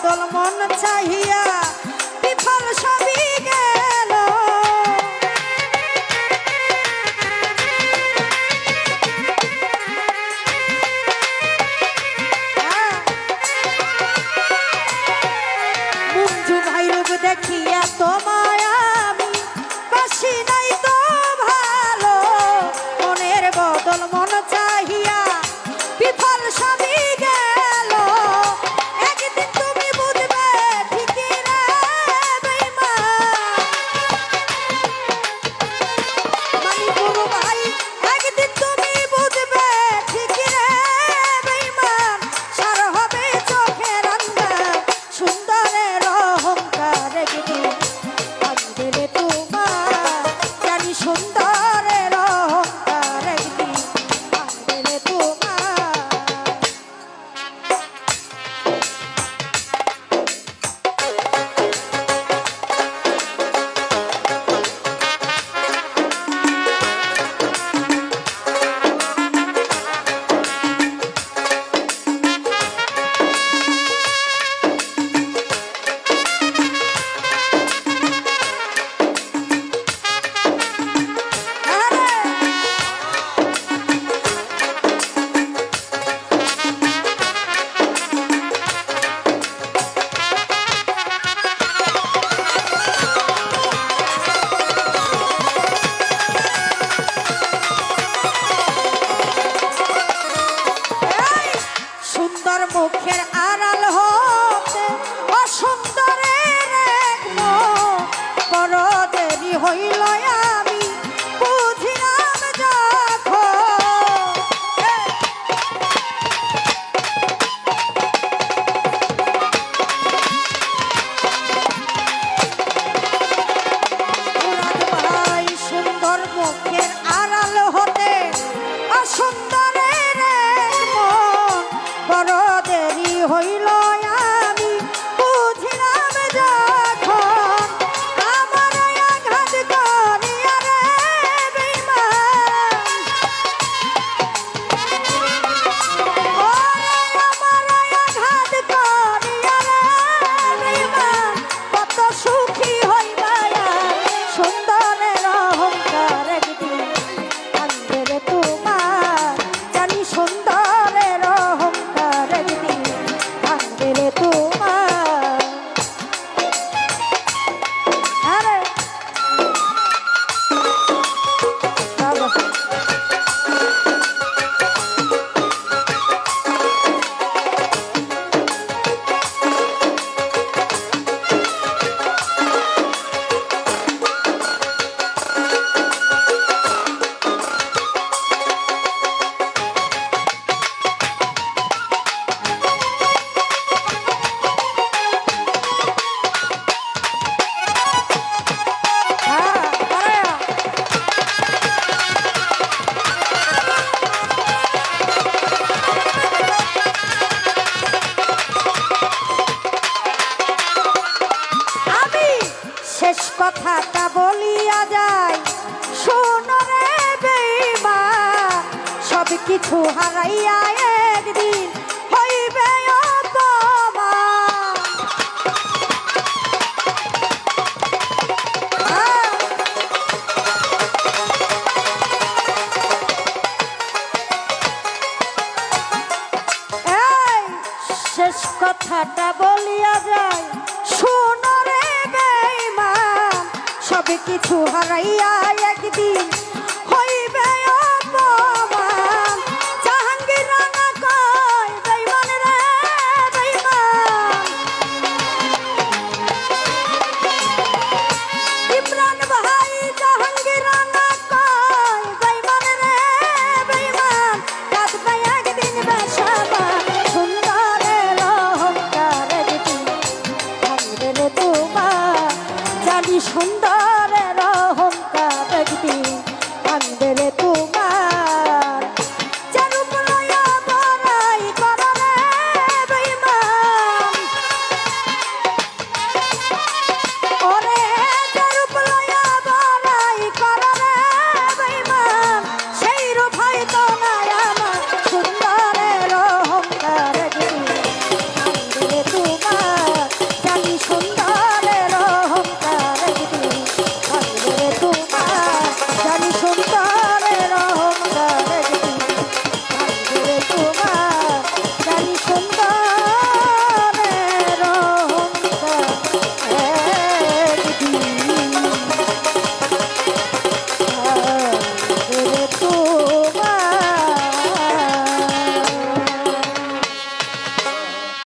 বদল মন চাহিয়া 好来 কিছু হারাইয়া একদিন হইবে শেষ কথাটা বলিয়া যায় শোনো রে বেইমান সবে কিছু হারাইয়া একদিন